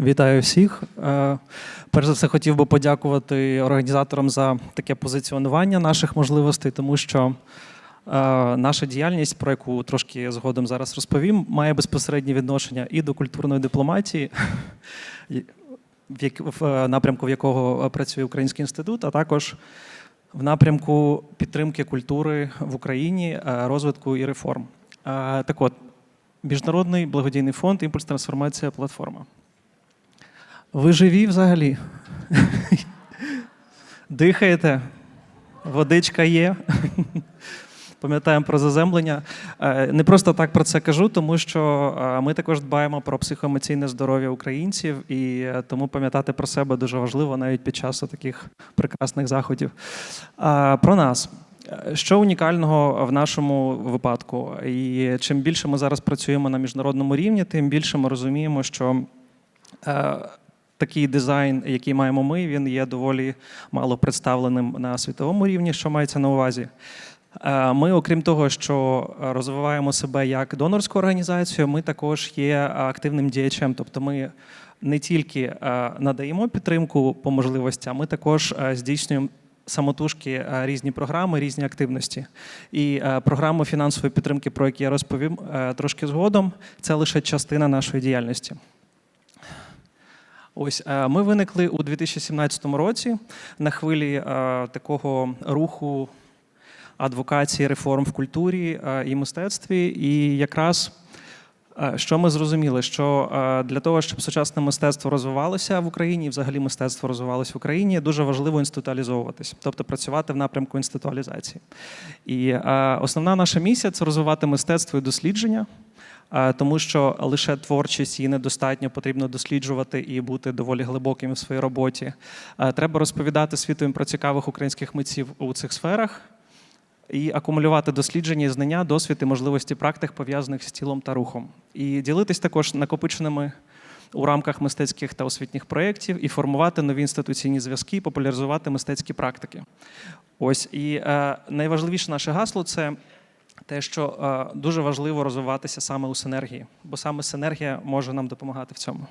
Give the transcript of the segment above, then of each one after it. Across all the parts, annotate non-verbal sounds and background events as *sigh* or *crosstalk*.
Вітаю всіх. Е, Перш за все, хотів би подякувати організаторам за таке позиціонування наших можливостей, тому що е, наша діяльність, про яку трошки згодом зараз розповім, має безпосереднє відношення і до культурної дипломатії, *laughs* в е, напрямку в якого працює Український інститут, а також в напрямку підтримки культури в Україні, розвитку і реформ. Так от, Міжнародний благодійний фонд Імпульс трансформація платформа. Ви живі взагалі? Дихаєте? Водичка є. Пам'ятаємо про заземлення. Е, Не просто так про це кажу, тому що е, ми також дбаємо про психоемоційне здоров'я українців, і е, тому пам'ятати про себе дуже важливо навіть під час таких прекрасних заходів. Про нас. Що унікального в нашому випадку? І чим більше ми зараз працюємо на міжнародному рівні, тим більше ми розуміємо, що такий дизайн, який маємо ми, він є доволі мало представленим на світовому рівні, що мається на увазі. Е, Ми, окрім того, що розвиваємо себе як донорську організацію, ми також є активним діячем. Тобто ми не тільки е, надаємо підтримку по можливостям, ми також е, здійснюємо самотужки різні програми, різні активності. І програму фінансової підтримки, про які я розповім трошки згодом, це лише частина нашої діяльності. Ось е, ми виникли у 2017 році на хвилі е, такого руху адвокації реформ в культурі е, і мистецтві. І якраз що ми зрозуміли, що для того, щоб сучасне мистецтво розвивалося в Україні, і взагалі мистецтво розвивалося в Україні, дуже важливо інституалізовуватись, тобто працювати в напрямку інституалізації. І основна наша місія це розвивати мистецтво і дослідження. Тому що лише творчість її недостатньо, потрібно досліджувати і бути доволі глибоким в своїй роботі. Треба розповідати світу про цікавих українських митців у цих сферах і акумулювати дослідження, знання, досвід і можливості практик, пов'язаних з тілом та рухом. І ділитись також накопиченими у рамках мистецьких та освітніх проєктів і формувати нові інституційні зв'язки, популяризувати мистецькі практики. Ось і е, найважливіше наше гасло це те, що е, дуже важливо розвиватися саме у синергії, бо саме синергія може нам допомагати в цьому.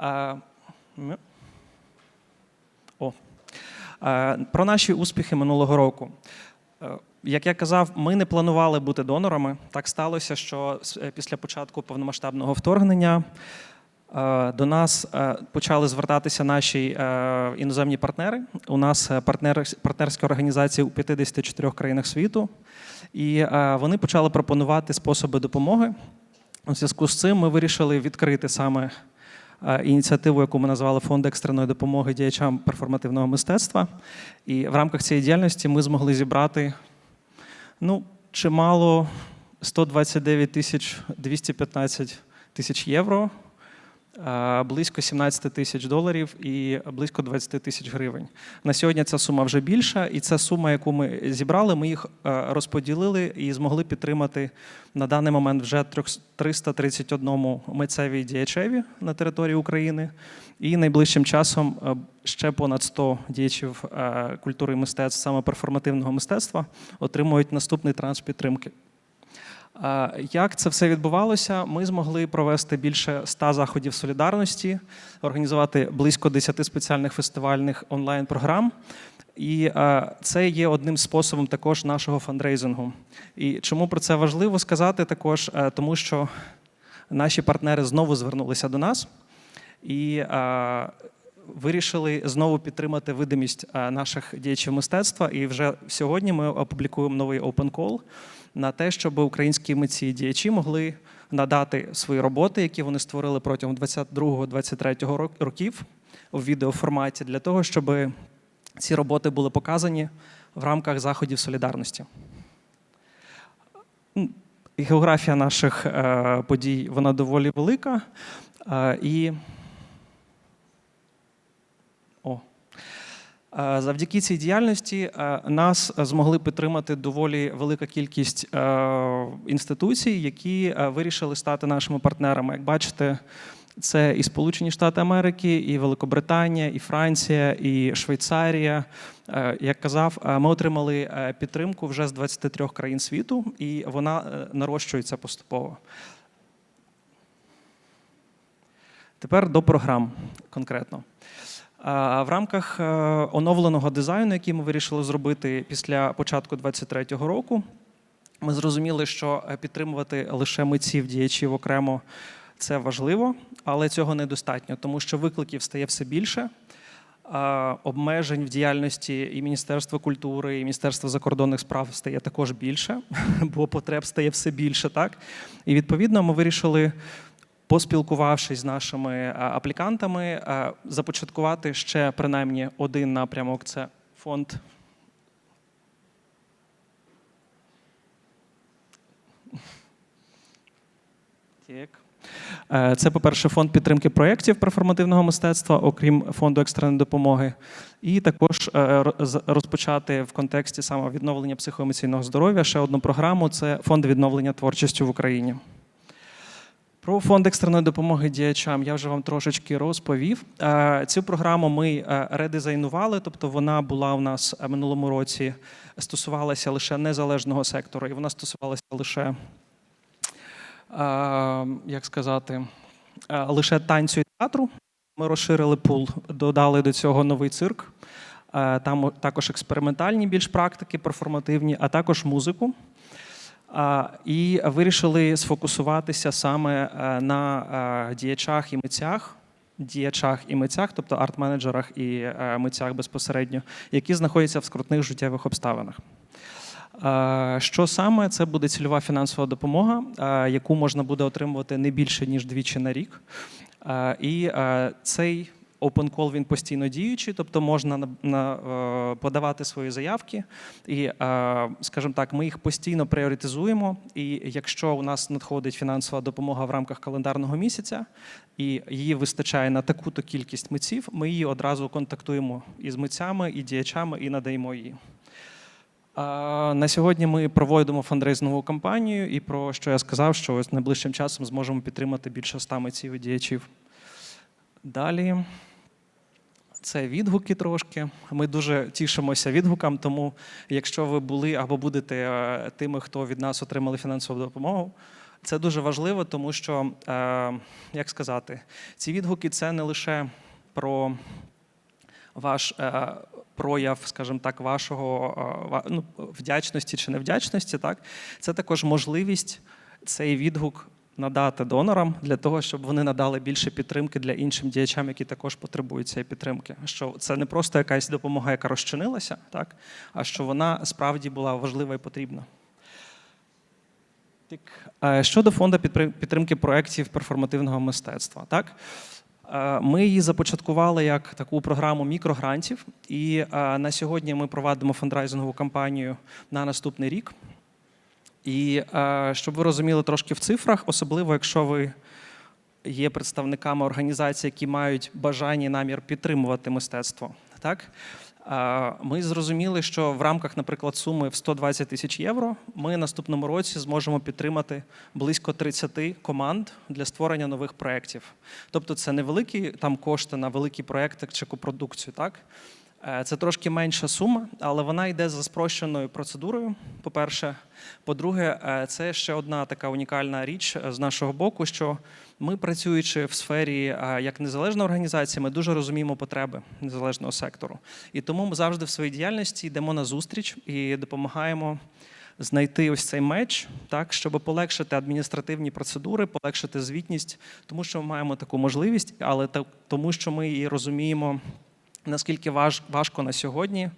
Е. О. Е, Про наші успіхи минулого року. Як я казав, ми не планували бути донорами. Так сталося, що після початку повномасштабного вторгнення до нас е, почали звертатися наші е, іноземні партнери. У нас е, партнери, партнерські організації у 54 країнах світу, і е, вони почали пропонувати способи допомоги. У зв'язку з цим ми вирішили відкрити саме е, ініціативу, яку ми назвали Фонд екстреної допомоги діячам перформативного мистецтва. І в рамках цієї діяльності ми змогли зібрати ну, чимало 129 тисяч 215 тисяч євро, е, близько 17 тисяч доларів і близько 20 тисяч гривень. На сьогодні ця сума вже більша, і ця сума, яку ми зібрали, ми їх е, розподілили і змогли підтримати на даний момент вже трьох- 331 митцеві діячеві на території України. І найближчим часом е, ще понад 100 діячів е, культури і мистецтв, саме перформативного мистецтва, отримують наступний транш підтримки. Як це все відбувалося? Ми змогли провести більше 100 заходів солідарності, організувати близько 10 спеціальних фестивальних онлайн-програм. І це є одним способом також нашого фандрейзингу. І чому про це важливо сказати? Також тому, що наші партнери знову звернулися до нас і вирішили знову підтримати видимість наших діячів мистецтва. І вже сьогодні ми опублікуємо новий open call на те, щоб українські митці і діячі могли надати свої роботи, які вони створили протягом 22-23 років у відеоформаті, для того, щоб ці роботи були показані в рамках заходів солідарності. Географія наших е, подій вона доволі велика. Е, і о. Е, Завдяки цій діяльності е, нас змогли підтримати доволі велика кількість е, інституцій, які е, вирішили стати нашими партнерами. Як бачите, це і Сполучені Штати Америки, і Великобританія, і Франція, і Швейцарія. Е, Як казав, е, ми отримали е, підтримку вже з 23 країн світу, і вона е, нарощується поступово. Тепер до програм конкретно. В рамках е, оновленого дизайну, який ми вирішили зробити після початку 2023 року, ми зрозуміли, що е, підтримувати лише митців діячів окремо це важливо, але цього недостатньо, тому що викликів стає все більше. Обмежень в діяльності і Міністерства культури, і Міністерства закордонних справ стає також більше, *laughs* бо потреб стає все більше. Так? І відповідно ми вирішили, поспілкувавшись з нашими е, аплікантами, е, започаткувати ще принаймні один напрямок це фонд. Е, Це, по-перше, фонд підтримки проєктів перформативного мистецтва, окрім фонду екстреної допомоги, і також розпочати в контексті саме відновлення психоемоційного здоров'я ще одну програму це фонд відновлення творчості в Україні. Про фонд екстреної допомоги діячам я вже вам трошечки розповів. Е, Цю програму ми е, редизайнували, тобто вона була у нас е, минулому році, стосувалася лише незалежного сектору, і вона стосувалася лише, як сказати, лише танцю і театру. Ми розширили пул, додали до цього новий цирк. Там також експериментальні більш практики, перформативні, а також музику. І вирішили сфокусуватися саме е, на е, діячах і митцях, діячах і митцях, тобто арт-менеджерах і е, митцях безпосередньо, які знаходяться в скрутних життєвих обставинах. Що саме це буде цільова фінансова допомога, яку можна буде отримувати не більше ніж двічі на рік. І цей Open Call він постійно діючий, тобто можна на, на, е, подавати свої заявки, і, е, скажімо так, ми їх постійно пріоритизуємо. І якщо у нас надходить фінансова допомога в рамках календарного місяця, і її вистачає на таку-то кількість митців, ми її одразу контактуємо із митцями і діячами і надаємо її. На сьогодні ми проводимо фандрейзингову кампанію, і про що я сказав, що ось найближчим часом зможемо підтримати більше ста митців і діячів. Далі. Це відгуки трошки. Ми дуже тішимося відгукам, тому якщо ви були або будете е, тими, хто від нас отримали фінансову допомогу, це дуже важливо, тому що, е, як сказати, ці відгуки це не лише про ваш е, прояв, скажімо так, вашого ну, вдячності чи невдячності, так це також можливість цей відгук надати донорам для того, щоб вони надали більше підтримки для іншим діячам, які також потребують цієї підтримки. Що це не просто якась допомога, яка розчинилася, так а що вона справді була важлива і потрібна. Е, щодо фонду підтримки проєктів перформативного мистецтва, так. Е, Ми її започаткували як таку програму мікрогрантів, і е, на сьогодні ми провадимо фандрайзингову кампанію на наступний рік. І е, щоб ви розуміли трошки в цифрах, особливо якщо ви є представниками організацій, які мають бажання і намір підтримувати мистецтво. Так? Е, Ми зрозуміли, що в рамках, наприклад, суми в 120 тисяч євро ми наступному році зможемо підтримати близько 30 команд для створення нових проєктів. Тобто це невеликі там кошти на великі проєкти чи копродукцію. Так? Е, Це трошки менша сума, але вона йде за спрощеною процедурою. По-перше, по-друге, е, це ще одна така унікальна річ е, з нашого боку, що ми, працюючи в сфері як незалежна організація, ми дуже розуміємо потреби незалежного сектору. І тому ми завжди в своїй діяльності йдемо на зустріч і допомагаємо знайти ось цей меч, так, щоб полегшити адміністративні процедури, полегшити звітність, тому що ми маємо таку можливість, але тому, що ми і розуміємо наскільки важ, важко на сьогодні е,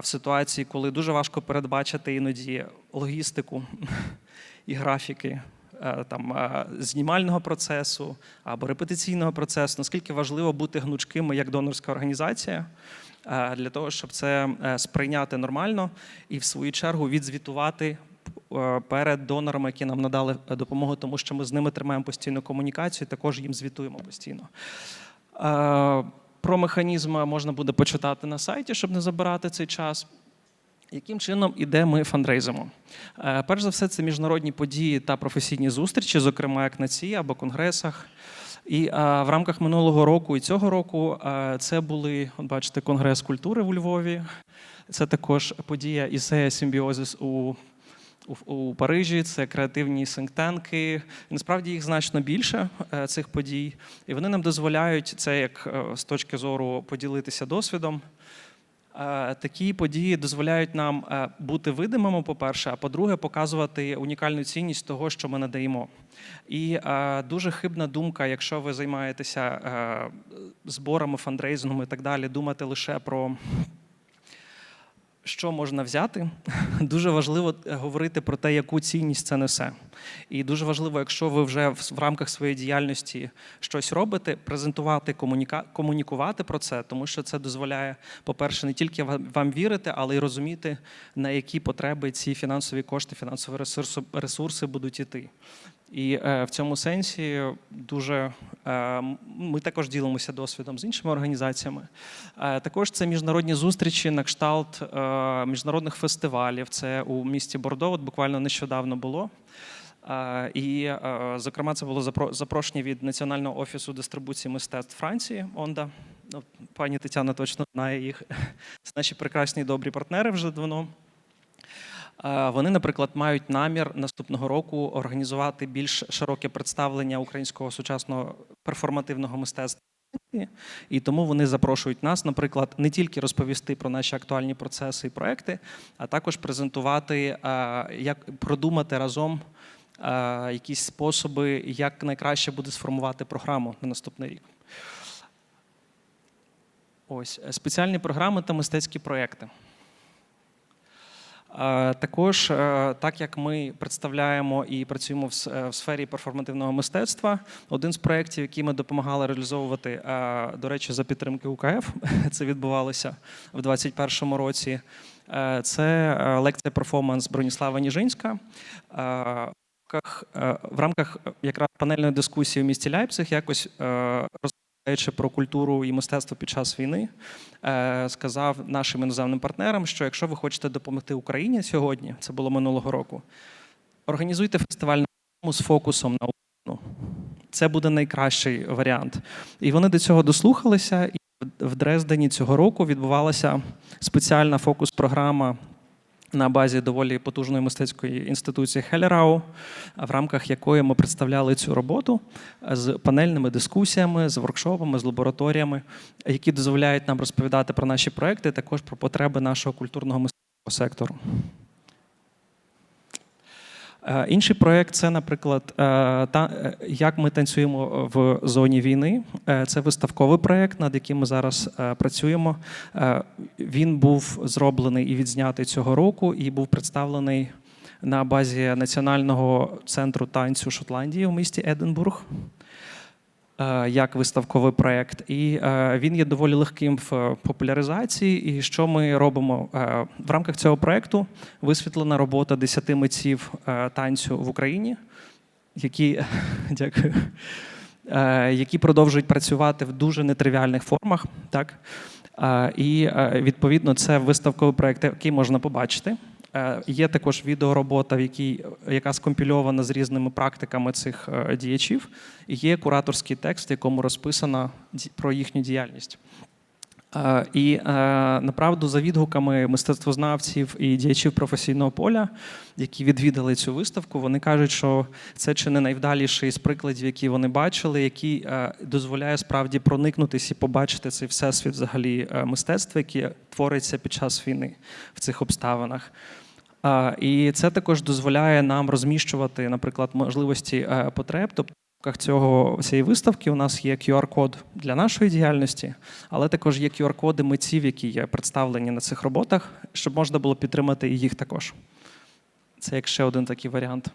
в ситуації, коли дуже важко передбачити іноді логістику і графіки е, там, е, знімального процесу або репетиційного процесу, наскільки важливо бути гнучкими як донорська організація для того, щоб це сприйняти нормально і в свою чергу відзвітувати перед донорами, які нам надали допомогу, тому що ми з ними тримаємо постійну комунікацію, також їм звітуємо постійно. Про механізм можна буде почитати на сайті, щоб не забирати цей час. Яким чином іде ми фандрейзимо? Е, Перш за все, це міжнародні події та професійні зустрічі, зокрема як на цій або конгресах. І е, в рамках минулого року і цього року е, це були, от бачите, Конгрес культури у Львові. Це також подія Ісея Симбіозис у у, Парижі, це креативні синктенки. Насправді їх значно більше е, цих подій, і вони нам дозволяють це як е, з точки зору поділитися досвідом. Е, Такі події дозволяють нам бути видимими, по-перше, а по-друге, показувати унікальну цінність того, що ми надаємо. І дуже хибна думка, якщо ви займаєтеся зборами, фандрейзингом і так далі, думати лише про що можна взяти. *laughs* Дуже важливо е, говорити про те, яку цінність це несе. І дуже важливо, якщо ви вже в рамках своєї діяльності щось робите, презентувати, комуніка... комунікувати про це, тому що це дозволяє, по-перше, не тільки вам вірити, але й розуміти, на які потреби ці фінансові кошти, фінансові ресурси будуть іти. І е, в цьому сенсі дуже е, ми також ділимося досвідом з іншими організаціями. Е, також це міжнародні зустрічі на кшталт е, міжнародних фестивалів. Це у місті Бордо, от буквально нещодавно було. Е, І, е, зокрема, це було запрошення від Національного офісу дистрибуції мистецтв Франції ОНДА. Ну, Пані Тетяна точно знає їх. Це *laughs* наші прекрасні добрі партнери вже давно. Е, Вони, наприклад, мають намір наступного року організувати більш широке представлення українського сучасного перформативного мистецтва. І тому вони запрошують нас, наприклад, не тільки розповісти про наші актуальні процеси і проекти, а також презентувати, е, як продумати разом е, якісь способи, як найкраще буде сформувати програму на наступний рік. Ось спеціальні програми та мистецькі проекти. Також, е, так як ми представляємо і працюємо в е, сфері перформативного мистецтва, один з проєктів, який ми допомагали реалізовувати, е, до речі, за підтримки УКФ, *laughs* це відбувалося в 2021 році. Це лекція перформанс Броніслава Ніжинська. В рамках, якраз панельної дискусії в місті Ляйпциг якось е, про культуру і мистецтво під час війни, е, сказав нашим іноземним партнерам, що якщо ви хочете допомогти Україні сьогодні, це було минулого року, організуйте фестиваль з фокусом на Україну. Це буде найкращий варіант. І вони до цього дослухалися. І в Дрездені цього року відбувалася спеціальна фокус-програма на базі доволі потужної мистецької інституції Хелерау, в рамках якої ми представляли цю роботу з панельними дискусіями, з воркшопами, з лабораторіями, які дозволяють нам розповідати про наші проекти, також про потреби нашого культурного мистецького сектору. Е, Інший проєкт це, наприклад, е, та, е, як ми танцюємо в зоні війни. Це виставковий проєкт, над яким ми зараз працюємо. Він був зроблений і відзнятий цього року, і був представлений на базі Національного центру танцю Шотландії у місті Единбург як виставковий проєкт. І е, він є доволі легким в е, популяризації. І що ми робимо Е, в рамках цього проєкту? Висвітлена робота 10 митців е, танцю в Україні, які *laughs* дякую. е, Які продовжують працювати в дуже нетривіальних формах, так Е, і е, відповідно це виставковий проєкт, який можна побачити. Е, Є також відеоробота, в якій, яка скомпільована з різними практиками цих е, діячів, і є кураторський текст, в якому розписано про їхню діяльність. Е, І е, направду, за відгуками мистецтвознавців і діячів професійного поля, які відвідали цю виставку, вони кажуть, що це чи не найвдаліший з прикладів, які вони бачили, який е, дозволяє справді проникнутися і побачити цей всесвіт взагалі мистецтва, яке твориться під час війни в цих обставинах. І це також дозволяє нам розміщувати, наприклад, можливості потреб. Рамках цього цієї виставки у нас є QR-код для нашої діяльності, але також є QR-коди митців, які є представлені на цих роботах, щоб можна було підтримати і їх також. Це як ще один такий варіант.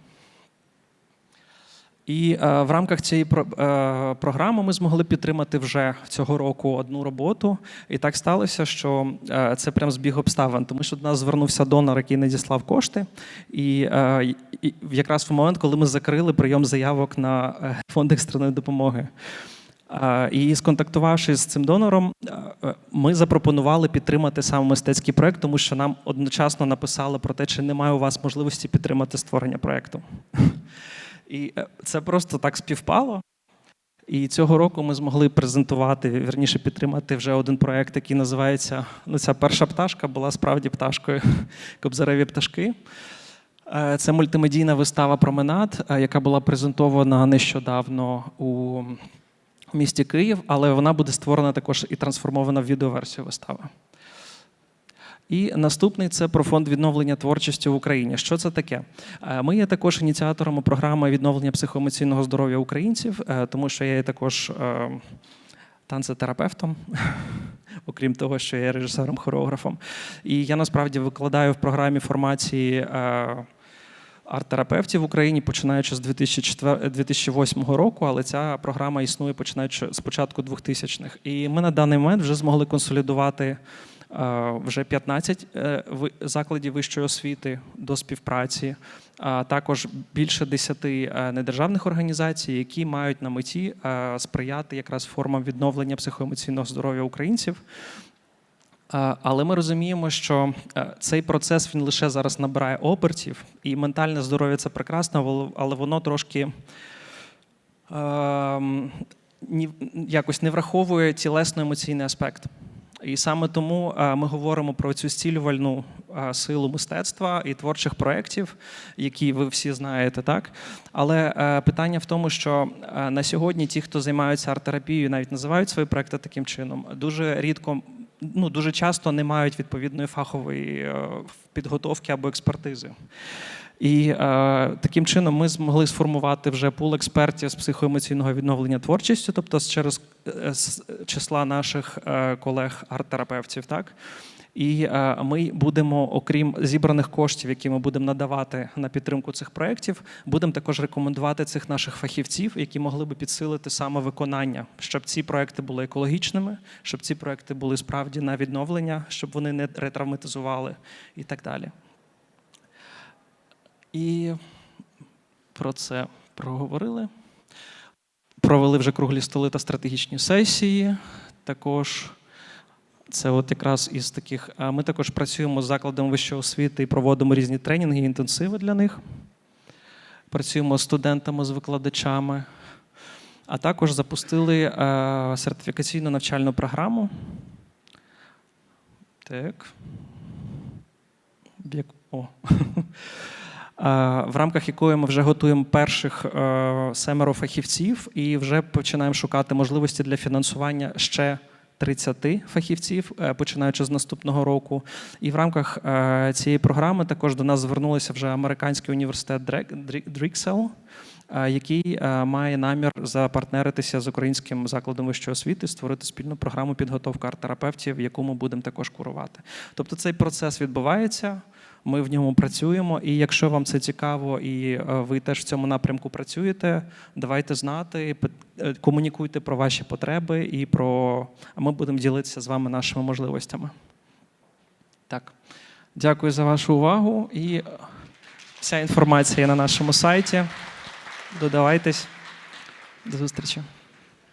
І е, в рамках цієї про, е, програми ми змогли підтримати вже цього року одну роботу. І так сталося, що е, це прям збіг обставин, тому що до нас звернувся донор, який надіслав кошти. І, е, і якраз в момент, коли ми закрили прийом заявок на е, фонд екстреної допомоги. Е, І сконтактувавшись з цим донором, е, ми запропонували підтримати саме мистецький проект, тому що нам одночасно написали про те, чи немає у вас можливості підтримати створення проекту. І е, це просто так співпало. І цього року ми змогли презентувати, вірніше підтримати вже один проект, який називається Ну, ця перша пташка була справді пташкою *laughs* Кобзареві пташки. Е, Це мультимедійна вистава Променад, е, яка була презентована нещодавно у місті Київ, але вона буде створена також і трансформована в відеоверсію вистави. І наступний це про фонд відновлення творчості в Україні. Що це таке? Е, Ми є також ініціаторами програми відновлення психоемоційного здоров'я українців, е, тому що я є також е, танцетерапевтом, *laughs* окрім того, що я режисером-хореографом. І я насправді викладаю в програмі формації. Арт-терапевтів в Україні починаючи з 2004 2008 року, але ця програма існує починаючи з початку 2000-х. І ми на даний момент вже змогли консолідувати вже 15 е, закладів вищої освіти до співпраці, а також більше 10 е, недержавних організацій, які мають на меті е, сприяти якраз формам відновлення психоемоційного здоров'я українців. Е, Але ми розуміємо, що е, цей процес він лише зараз набирає обертів, і ментальне здоров'я це прекрасно, але- воно трошки ні- якось не враховує тілесно-емоційний аспект. І саме тому е, ми говоримо про цю зцілювальну е, силу мистецтва і творчих проєктів, які ви всі знаєте, так? Але е, питання в тому, що на сьогодні ті, хто займаються арт-терапією, навіть називають свої проекти таким чином, дуже рідко, ну дуже часто не мають відповідної фахової підготовки або експертизи. І е, таким чином ми змогли сформувати вже пул експертів з психоемоційного відновлення творчістю, тобто через е, з числа наших е, колег арт-терапевтів, так. І е, ми будемо, окрім зібраних коштів, які ми будемо надавати на підтримку цих проєктів, будемо також рекомендувати цих наших фахівців, які могли би підсилити саме виконання, щоб ці проекти були екологічними, щоб ці проекти були справді на відновлення, щоб вони не ретравматизували і так далі. І про це проговорили. Провели вже круглі столи та стратегічні сесії. Також це от якраз із таких. Ми також працюємо з закладом вищої освіти і проводимо різні тренінги інтенсиви для них. Працюємо з студентами, з викладачами, а також запустили е, сертифікаційну навчальну програму. Так. О. *laughs* Е, в рамках якої ми вже готуємо перших е, семеро фахівців і вже починаємо шукати можливості для фінансування ще 30 фахівців, е, починаючи з наступного року. І в рамках цієї програми також до нас звернулися вже американський університет Дріксел, який має намір запартнеритися з українським закладом вищої освіти, створити спільну програму підготовки арт-терапевтів, яку ми будемо також курувати. Тобто цей процес відбувається. Ми в ньому працюємо, і якщо вам це цікаво, і е, ви теж в цьому напрямку працюєте, давайте знати, е, комунікуйте про ваші потреби і про. А ми будемо ділитися з вами нашими можливостями. Так, дякую за вашу увагу. І е, вся інформація є на нашому сайті. Додавайтесь. До зустрічі.